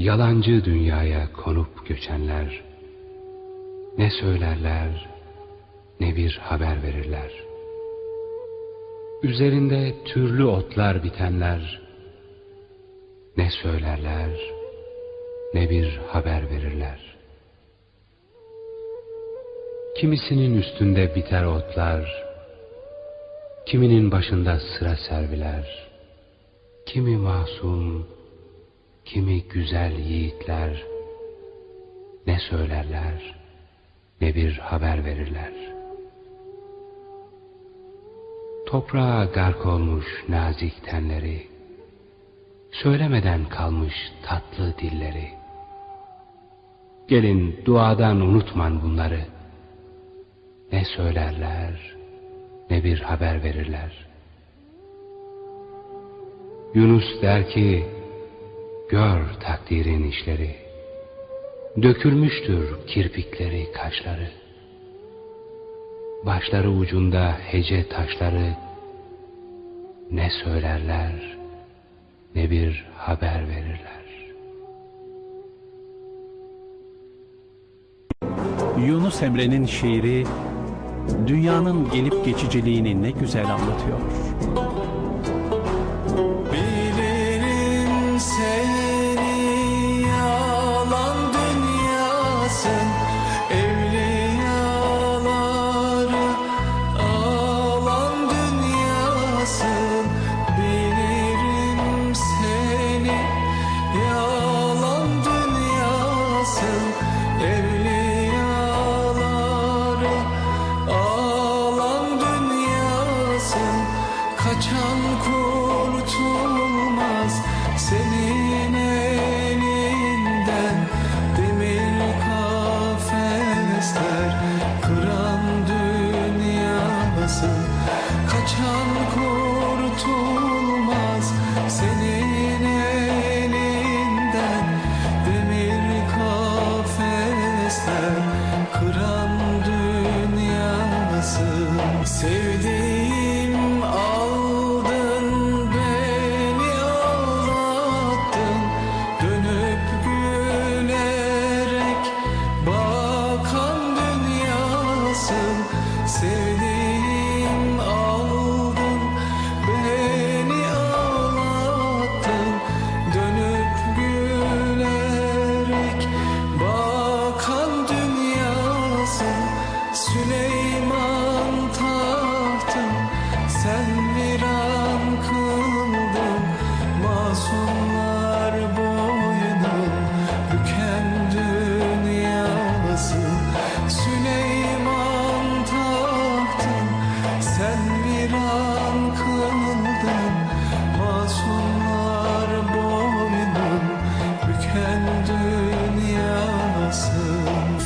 Yalancı dünyaya konup göçenler ne söylerler ne bir haber verirler. Üzerinde türlü otlar bitenler ne söylerler ne bir haber verirler. Kimisinin üstünde biter otlar, kiminin başında sıra serviler, kimi masum, kimi güzel yiğitler ne söylerler ne bir haber verirler. Toprağa gark olmuş nazik tenleri, söylemeden kalmış tatlı dilleri. Gelin duadan unutman bunları. Ne söylerler ne bir haber verirler. Yunus der ki, gör takdirin işleri. Dökülmüştür kirpikleri, kaşları. Başları ucunda hece taşları. Ne söylerler, ne bir haber verirler. Yunus Emre'nin şiiri dünyanın gelip geçiciliğini ne güzel anlatıyor. 岁月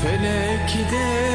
dünyasın